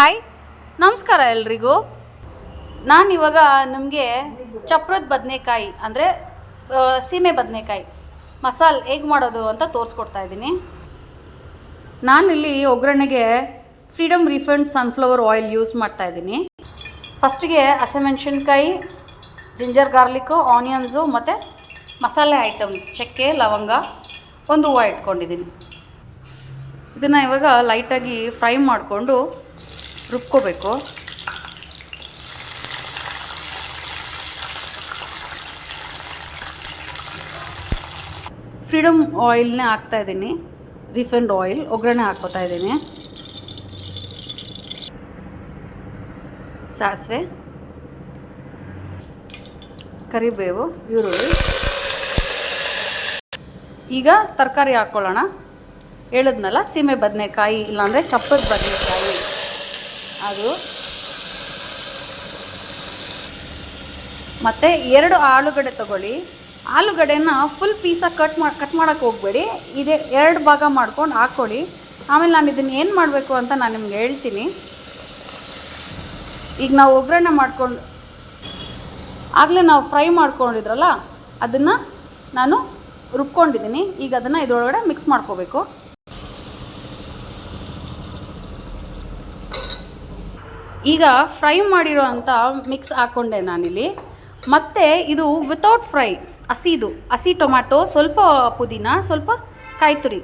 Hi ನಮಸ್ಕಾರ ಎಲ್ರಿಗೂ. ನಾನಿವಾಗ ನಮಗೆ ಚಪ್ರದ ಬದನೆಕಾಯಿ ಅಂದರೆ ಸೀಮೆ ಬದನೆಕಾಯಿ ಮಸಾಲೆ ಹೇಗೆ ಮಾಡೋದು ಅಂತ ತೋರಿಸ್ಕೊಡ್ತಾ ಇದ್ದೀನಿ. ನಾನಿಲ್ಲಿ ಒಗ್ಗರಣೆಗೆ freedom refined sunflower oil use ಮಾಡ್ತಾ ಇದ್ದೀನಿ. ಫಸ್ಟಿಗೆ ಹಸಿಮೆಣ್ಸಿನ್ಕಾಯಿ ಜಿಂಜರ್ ಗಾರ್ಲಿಕ್ಕು ಆನಿಯನ್ಸು ಮತ್ತು ಮಸಾಲೆ ಐಟಮ್ಸ್ ಚಕ್ಕೆ, ಲವಂಗ ಒಂದು ಹೂವು ಇಟ್ಕೊಂಡಿದ್ದೀನಿ. ಇದನ್ನು ಇವಾಗ ಲೈಟಾಗಿ ಫ್ರೈ ಮಾಡಿಕೊಂಡು ರುಬ್ಕೋಬೇಕು. ಫ್ರೀಡಮ್ ಆಯಿಲ್ನೇ ಹಾಕ್ತಾ ಇದ್ದೀನಿ. ರಿಫೈಂಡ್ ಆಯಿಲ್, ಒಗ್ಗರಣೆ ಹಾಕ್ಕೋತಾ ಇದ್ದೀನಿ. ಸಾಸಿವೆ, ಕರಿಬೇವು, ಈರುಳ್ಳಿ. ಈಗ ತರಕಾರಿ ಹಾಕ್ಕೊಳ್ಳೋಣ. ಹೇಳಿದ್ನಲ್ಲ, ಸೀಮೆ ಬದನೆಕಾಯಿ, ಇಲ್ಲಾಂದರೆ ಕಪ್ಪದ ಬದನೆಕಾಯಿ. ಅದು. ಮತ್ತು ಎರಡು ಆಲೂಗಡ್ಡೆ ತಗೊಳ್ಳಿ. ಆಲೂಗಡ್ಡೆನ ಫುಲ್ ಪೀಸಾಗಿ ಕಟ್ ಮಾಡಿ ಕಟ್ ಮಾಡೋಕ್ಕೆ ಹೋಗಬೇಡಿ. ಇದೇ ಎರಡು ಭಾಗ ಮಾಡ್ಕೊಂಡು ಹಾಕ್ಕೊಳ್ಳಿ ಆಮೇಲೆ ನಾನು ಇದನ್ನು ಏನು ಮಾಡಬೇಕು ಅಂತ ನಾನು ನಿಮ್ಗೆ ಹೇಳ್ತೀನಿ. ಈಗ ನಾವು ಒಗ್ಗರಣೆ ಮಾಡ್ಕೊಂಡು, ಆಗಲೇ ನಾವು ಫ್ರೈ ಮಾಡ್ಕೊಂಡಿದ್ರಲ್ಲ, ಅದನ್ನು ನಾನು ರುಬ್ಕೊಂಡಿದ್ದೀನಿ. ಈಗ ಅದನ್ನು ಇದರೊಳಗಡೆ ಮಿಕ್ಸ್ ಮಾಡ್ಕೋಬೇಕು. ಈಗ ಫ್ರೈ ಮಾಡಿರೋ ಅಂಥ ಮಿಕ್ಸ್ ಹಾಕ್ಕೊಂಡೆ ನಾನಿಲ್ಲಿ. ಮತ್ತು ಇದು ವಿತೌಟ್ ಫ್ರೈ ಹಸಿದು, ಹಸಿ ಟೊಮ್ಯಾಟೊ ಸ್ವಲ್ಪ ಪುದೀನ, ಸ್ವಲ್ಪ ಕಾಯಿ ತುರಿ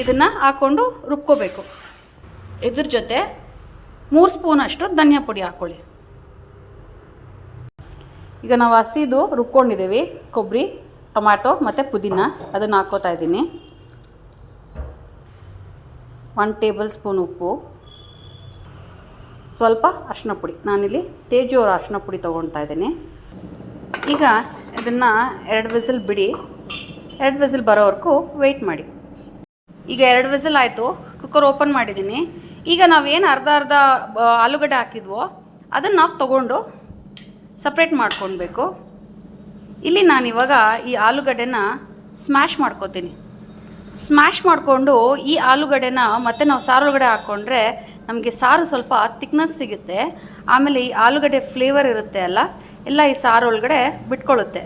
ಇದನ್ನು ಹಾಕ್ಕೊಂಡು ರುಬ್ಕೋಬೇಕು. ಇದ್ರ ಜೊತೆ ಮೂರು ಸ್ಪೂನಷ್ಟು ಧನಿಯಾ ಪುಡಿ ಹಾಕ್ಕೊಳ್ಳಿ ಈಗ ನಾವು ಹಸಿದು ರುಬ್ಕೊಂಡಿದ್ದೀವಿ, ಕೊಬ್ಬರಿ ಟೊಮ್ಯಾಟೊ ಮತ್ತು ಪುದೀನ ಅದನ್ನು ಹಾಕ್ಕೋತಾ ಇದ್ದೀನಿ. ಒನ್ ಟೇಬಲ್ ಸ್ಪೂನ್ ಉಪ್ಪು. ಸ್ವಲ್ಪ ಅರಿಶಿನ ಪುಡಿ. ನಾನಿಲ್ಲಿ ತೇಜೂರ ಅರಿಶಿನ ಪುಡಿ ತೊಗೊಳ್ತಾ ಇದ್ದೀನಿ. ಈಗ ಇದನ್ನು ಎರಡು ವಿಸಿಲ್ ಬಿಡಿ. ಎರಡು ವಿಸಿಲ್ ಬರೋವರೆಗೂ ವೆಯ್ಟ್ ಮಾಡಿ. ಈಗ ಎರಡು ವಿಸಿಲ್ ಆಯಿತು. ಕುಕ್ಕರ್ ಓಪನ್ ಮಾಡಿದ್ದೀನಿ. ಈಗ ನಾವೇನು ಅರ್ಧ ಅರ್ಧ ಆಲೂಗಡ್ಡೆ ಹಾಕಿದ್ವೋ, ಅದನ್ನು ನಾವು ತೊಗೊಂಡು ಸಪ್ರೇಟ್ ಮಾಡ್ಕೊಳ್ಬೇಕು ಇಲ್ಲಿ ನಾನಿವಾಗ ಈ ಆಲೂಗಡ್ಡೆನ ಸ್ಮ್ಯಾಶ್ ಮಾಡ್ಕೋತೀನಿ. ಸ್ಮ್ಯಾಶ್ ಮಾಡಿಕೊಂಡು ಈ ಆಲೂಗಡ್ಡೆನ ಮತ್ತೆ ನಾವು ಸಾರೊಳಗಡೆ ಹಾಕ್ಕೊಂಡ್ರೆ ನಮಗೆ ಸಾರು ಸ್ವಲ್ಪ ತಿಕ್ನೆಸ್ ಸಿಗುತ್ತೆ. ಆಮೇಲೆ ಈ ಆಲೂಗಡ್ಡೆ ಫ್ಲೇವರ್ ಇರುತ್ತೆ ಅಲ್ಲ, ಎಲ್ಲ ಈ ಸಾರು ಒಳಗಡೆ ಬಿಟ್ಕೊಳ್ಳುತ್ತೆ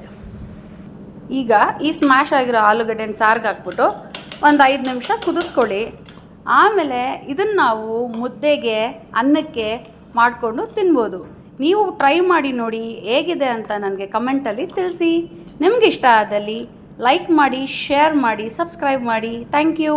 ಈಗ ಈ ಸ್ಮ್ಯಾಶ್ ಆಗಿರೋ ಆಲೂಗಡ್ಡೆನ ಸಾರಿಗೆ ಹಾಕ್ಬಿಟ್ಟು ಒಂದು ಐದು ನಿಮಿಷ ಕುದಿಸ್ಕೊಳ್ಳಿ. ಆಮೇಲೆ ಇದನ್ನು ನಾವು ಮುದ್ದೆಗೆ, ಅನ್ನಕ್ಕೆ ಮಾಡಿಕೊಂಡು ತಿನ್ಬೋದು. ನೀವು ಟ್ರೈ ಮಾಡಿ ನೋಡಿ ಹೇಗಿದೆ ಅಂತ ನನಗೆ ಕಮೆಂಟಲ್ಲಿ ತಿಳಿಸಿ. ನಿಮಗಿಷ್ಟ ಆದಲ್ಲಿ ಲೈಕ್ ಮಾಡಿ ಶೇರ್ ಮಾಡಿ ಸಬ್ಸ್ಕ್ರೈಬ್ ಮಾಡಿ. Thank you